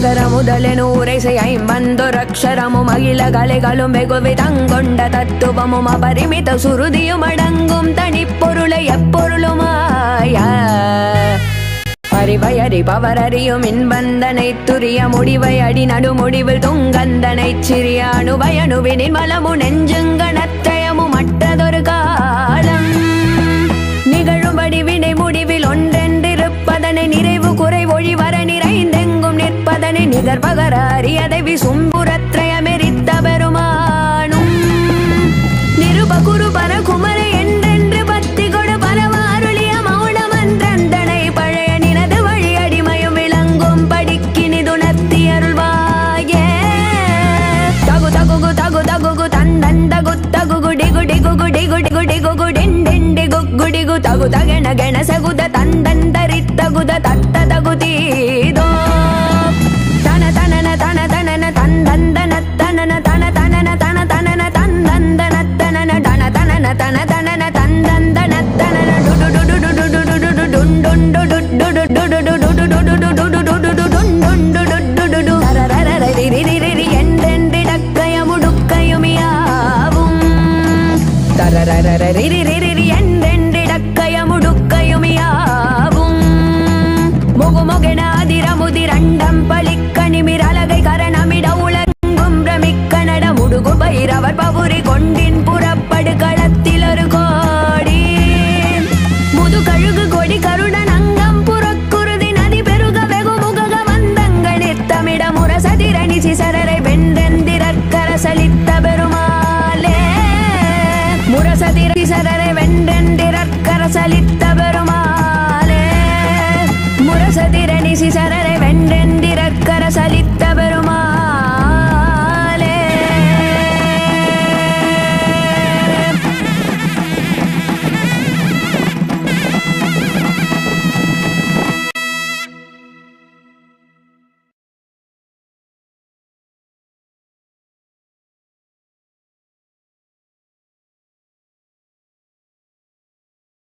மகர முதலின் ஊரைசை ஐம்பந்தொரக்ஷரமும் அகில கலைகளும் வெகுவிதங்கொண்ட தத்துவமும் அபரிமித சுருதியும் அடங்கும் தனிப்பொருளை எப்பொருளுமாய. அறிவையறி பவரறியும் இன்பந்தனை துரிய முடிவை அடி நடுமுடிவில் துங்கந்தனை சிறிய அணுவயணுவினின் மலமு நெஞ்சுங்கணத்தயமும் மற்றதொரு காலம். நிகழும்படி வினை முடிவில் ஒன்று ತಗು ತಗುಗು ತಂದಂದಗು ತಗುಗು ಡಿಗು ಡಿಗು ಡಿಗು ಡಿಗು ಡಿಗು ಡಿಗು ಗುಡಿಗು ತಗು ತಗೆಣ ಗೆಣಸಗುದ ரிரிரிரிரி എന്തെണ്ടിടക്കയ മുടുക്കയുമിയാവും മുകുമുകനാതിരമുതിരണ്ടം പല Tére 11